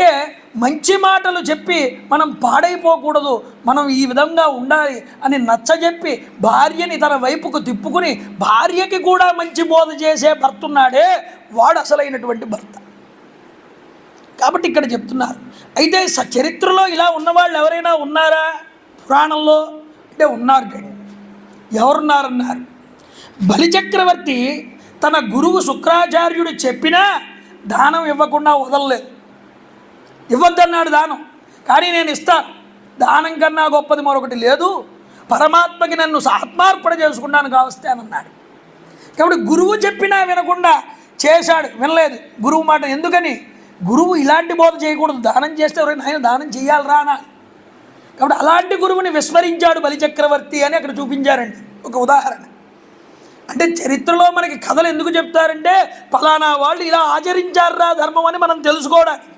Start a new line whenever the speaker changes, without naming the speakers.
అంటే మంచి మాటలు చెప్పి మనం పాడైపోకూడదు మనం ఈ విధంగా ఉండాలి అని నచ్చజెప్పి భార్యని తన వైపుకు తిప్పుకుని భార్యకి కూడా మంచి బోధ చేసే భర్త ఉన్నాడే వాడు అసలైనటువంటి భర్త. కాబట్టి ఇక్కడ చెప్తున్నారు. అయితే స చరిత్రలో ఇలా ఉన్నవాళ్ళు ఎవరైనా ఉన్నారా పురాణంలో? అంటే ఉన్నారు కానీ. ఎవరున్నారన్నారు? బలిచక్రవర్తి తన గురువు శుక్రాచార్యుడు చెప్పినా దానం ఇవ్వకుండా వదలలేదు. ఇవ్వద్దన్నాడు దానం. కానీ నేను ఇస్తాను దానం కన్నా గొప్పది మరొకటి లేదు. పరమాత్మకి నన్ను ఆత్మార్పణ చేసుకున్నాను కావస్తానన్నాడు కాబట్టి గురువు చెప్పినా వినకుండా చేశాడు. వినలేదు. గురువు మాట ఎందుకని? గురువు ఇలాంటి బోధ చేయకూడదు. దానం చేస్తే ఎవరైనా ఆయన దానం చేయాలరా అనాలి. కాబట్టి అలాంటి గురువుని విస్మరించాడు బలిచక్రవర్తి అని అక్కడ చూపించారండి. ఒక ఉదాహరణ. అంటే చరిత్రలో మనకి కథలు ఎందుకు చెప్తారంటే ఫలానా వాళ్ళు ఇలా ఆచరించారా ధర్మం అని మనం తెలుసుకోవడానికి.